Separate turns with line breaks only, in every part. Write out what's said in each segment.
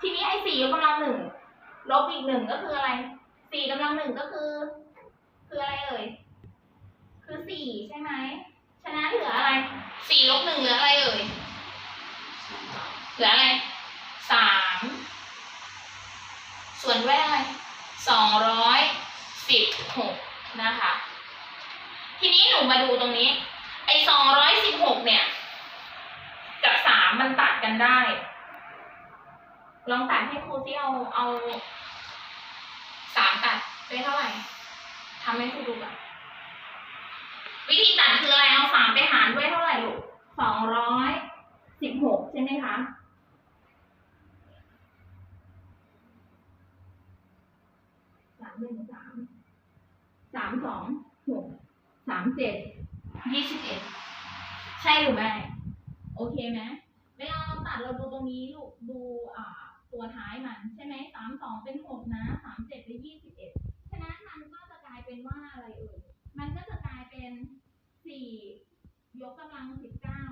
ทีนี้ไอ้สี่ยกกำลังหนึ่งลบอีกหนึ่งก็คืออะไรสี่กำลังหนึ่งก็คือ คืออะไรเอ่ย คือสี่ใช่ไหมฉะนั้นเหลืออะไรสี่ลบหนึ่งเหลืออะไรเอ่ยเหลืออะไรสามส่วนด้วยอะไรสองร้อยสิบหกนะคะ ทีนี้หนูมาดูตรงนี้ ไอ้สองร้อยสิบหกเนี่ย กับสามมันตัดกันได้ ลองตัดให้ครูที่เอาเอาสามตัดได้เท่าไหร่ทำให้ครูดูก่อนวิธีตัดคืออะไรเอาสามไปหารด้วยเท่าไหร่ลูกสองร้อยสิบหกใช่ไหมคะสามหนึ่งสามสามสองหกสามเจ็ดยี่สิบเอ็ดใช่หรือไม่ โอเคไหมเวลาเราตัดเราดูตรงนี้ลูกดูอ่า ตัวท้ายมันใช่ไหมสามสองเป็นหกนะสามเจ็ดเป็นยี่สิบเอ็ดฉะนั้นมันก็จะกลายเป็นว่าอะไรเอ่ยมันก็จะกลายเป็นสี่ยกกำลังสิบเก้า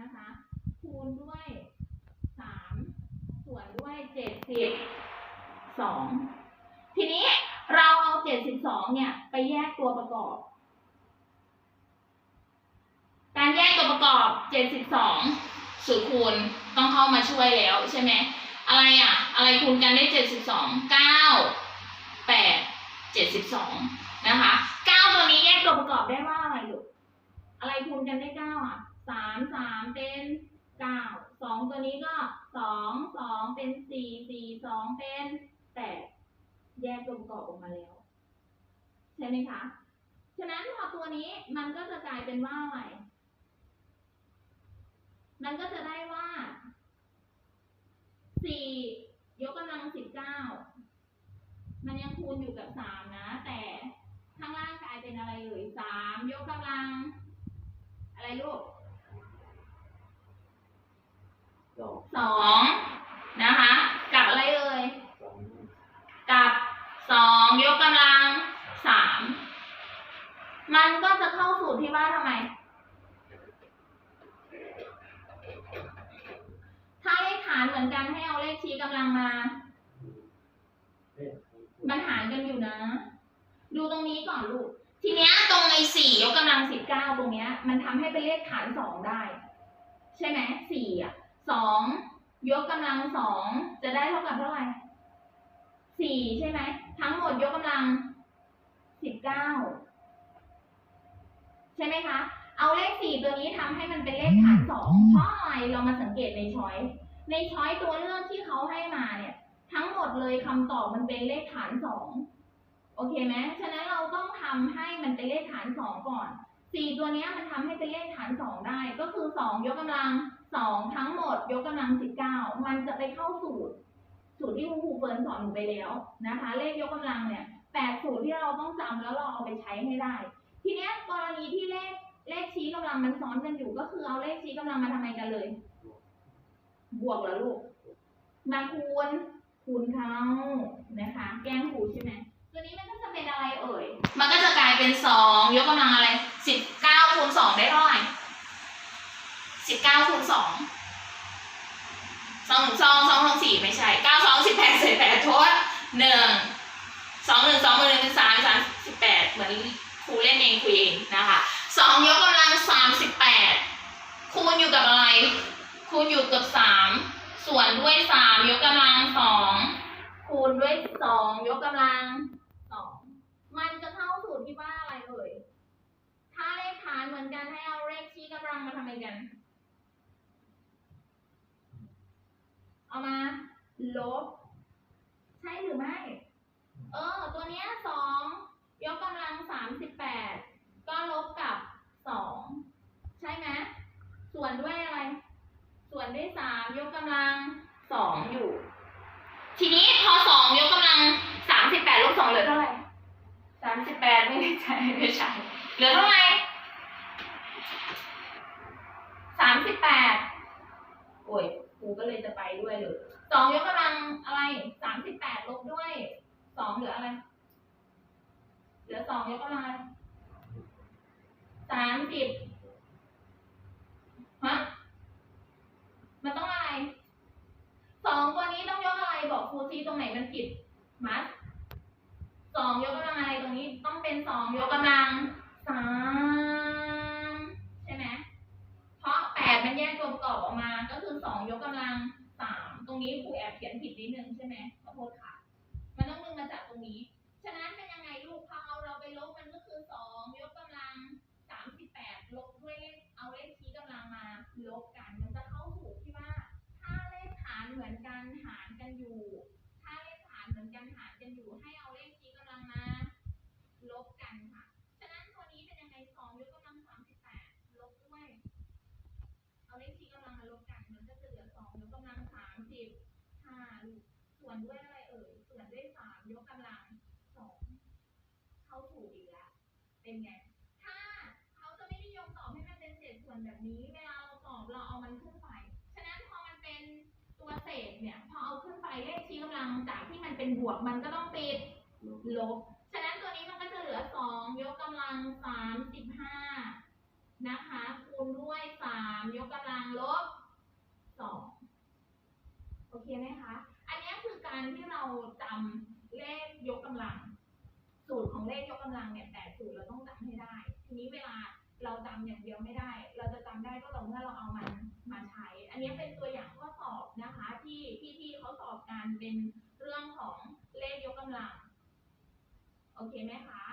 นะคะ คูณด้วยสามส่วนด้วยเจ็ดสิบสองทีนี้เราเอา72เนี่ย ไปแยกตัวประกอบ การแยกตัวประกอบ72สูตรคูณต้องเข้ามาช่วยแล้วใช่ไหม อะไรอะ อะไรคูณกันได้ 72 9 8 72 นะคะ 9 ตัวนี้แยกตัวประกอบได้ว่าอะไรลูก อะไรคูณกันได้ 9 อะ 3 3 เป็น 9 2 ตัวนี้ก็ 2 2 เป็น 4 4 2 เป็น 8 แยกตัวประกอบออกมาแล้ว ใช่ไหมคะ ฉะนั้นพอตัวนี้มันก็จะกลายเป็นว่าอะไร มันก็จะได้ว่า สี่ยกกำลังสิบเก้ามันยังคูณอยู่กับสามนะ แต่ข้างล่างกลายเป็นอะไรเอ่ยสามยกกำลัง อะไรลูก
สอง
สองนะคะ กับอะไรเอ่ย
สอง
กับสองยกกำลังสามมันก็จะเข้าสูตรที่ว่าทำไมาเลขฐานเหมือนกันให้เอาเลขชี้กำลังมา มันหารกันอยู่นะ ดูตรงนี้ก่อนลูก ทีเนี้ยตรงไอ้สี่ยกกำลังสิบเก้าตรงเนี้ย มันทำให้เป็นเลขฐานสองได้ ใช่ไหมสี่อะสองยกกำลังสองจะได้เท่ากับเท่าไหร่สี่ใช่ไหมทั้งหมดยกกำลังสิบเก้าใช่ไหมคะ เอาเลขสี่ตัวนี้ทำให้มันเป็นเลขฐานสองเพราะอะไรเรามาสังเกตในช้อย ในช้อยตัวเลือกที่เขาให้มาเนี่ย ทั้งหมดเลยคำตอบมันเป็นเลขฐานสองโอเคไหมฉะนั้นเราต้องทำให้มันเป็นเลขฐานสองก่อนสี่ตัวเนี้ยมันทำให้เป็นเลขฐานสองได้ ก็คือสองยกกำลังสองทั้งหมด ยกกำลังสิบเก้ามันจะไปเข้าสูตร สูตรที่คุณครูเฟิร์นสอนหนูไปแล้วนะคะ เลขยกกำลังเนี่ยแปดสูตรที่เราต้องจำแล้วเราเอาไปใช้ให้ได้ ทีเนี้ยกรณีที่เลขเลขชี้กำลังมันซ้อนกันอยู่ ก็คือเอาเลขชี้กำลังมาทำไมกันเลย บวกเหรอลูก มาคูณ คูณเขานะคะ แกงคูณใช่ไหมตัวนี้มันก็จะเป็นอะไรเอ่ย มันก็จะกลายเป็นสองยกกำลังอะไรสิบเก้าคูณสองได้เท่าไหร่สิบเก้าคูณสองสองหนึ่งสองสองสองสี่ไม่ใช่เก้าสองสิบแปดสิบแปดทษหนึ่งสองหนึ่งสองหนึ่งเป็นสามสามสิบแปดเหมือนครูเล่นเองคุยเองนะคะสองยกกำลังสามสิบแปดคูณอยู่กับอะไร คูณอยู่กับสามส่วนด้วยสามยกกำลังสองคูณด้วยสองยกกำลังสองมันจะเข้าสูตรที่ว่าอะไรเอ่ยถ้าเลขฐานเหมือนกันให้เอาเลขชี้กำลังมาทำอะไมกัน เอามา ลบ ใช่หรือไม่ เออ ตัวเนี้ยสองยกกำลังสามสิบแปดก็ลบกับสองใช่ไหมส่วนด้วยอะไร ส่วนด้วยสามยกกำลังสองอยู่ ทีนี้พอสองยกกำลังสามสิบแปดลบสองเหลือเท่าไหร่สามสิบแปดไม่ได้ใช่ไม่ใช่เหลือเท่าไหร่สามสิบแปดโอ้ยครูก็เลยจะไปด้วยเลยสองยกกำลังอะไรสามสิบแปดลบด้วยสองเหลืออะไร เหลือสองยกกำลังอะไรสามสิบ ฮะมัวนี้ต้องยกอะไรสองตัวรงไหนมันผิดมัดสองยกกำลังอะไรตรงนี้ต้องเป็นสองยกกำลังสามใช่ไหมเพราะแปดมันแยกตัวประกอบออกมาก็คือสองยกกำลังสามตรงนี้ครูแอบเขียนผิดนิดนึงใช่ไหมขอโทษค่ะ มันต้องดึงมาจากตรงนี้ ฉะนั้นเป็นยังไงลูกพอเอาเราไปลบมันก็คือสองยกกำลังสามสิบแปดลบด้วยเลขเอาเลขชี้กำลังมาลบกันมันจะเข้าสู่ที่ว่า ถ้าเลขฐานเหมือนกันหาร กันอยู่ ถ้าเลขฐานเหมือนกันหารกันอยู่ ให้เอาเลขชี้กำลังมาลบกันค่ะ ฉะนั้นตัวนี้เป็นยังไงสองยกกำลังสามสิบแปดลบด้วย เอาเลขชี้กำลังมาลบกัน มันก็จะเหลือสองยกกำลังสามสิบห้าส่วนด้วยอะไรเอ่ย ส่วนด้วยสามยกกำลังสองเข้าถูกอีกแล้ว เป็นไง ถ้าเขาจะไม่นิยมตอบให้มันเป็นเศษส่วนแบบนี้ เวลาเราตอบเราเอามันขึ้นไป ฉะนั้นพอมันเป็นตัวเศษเนี่ย อ้เลขชี้กำลังจากที่มันเป็นบวกมันก็ต้องติด
ลบ
ฉะนั้นตัวนี้มันก็จะเหลือสองยกกำลังสามสิบห้านะคะ คูณด้วยสามยกกำลังลบสองโอเคไหมคะ อันนี้คือการที่เราจำเลขยกกำลัง สูตรของเลขยกกำลังเนี่ยแต่สูตรเราต้องจำให้ได้ ทีนี้เวลาเราจำอย่างเดียวไม่ได้ เราจะจำได้ก็ต่อเมื่อเราเอามันมาใช้ อันนี้เป็นตัวอย่างข้อ เ็นเรื่องของเลขยกกำลัง โอเคไหมคะ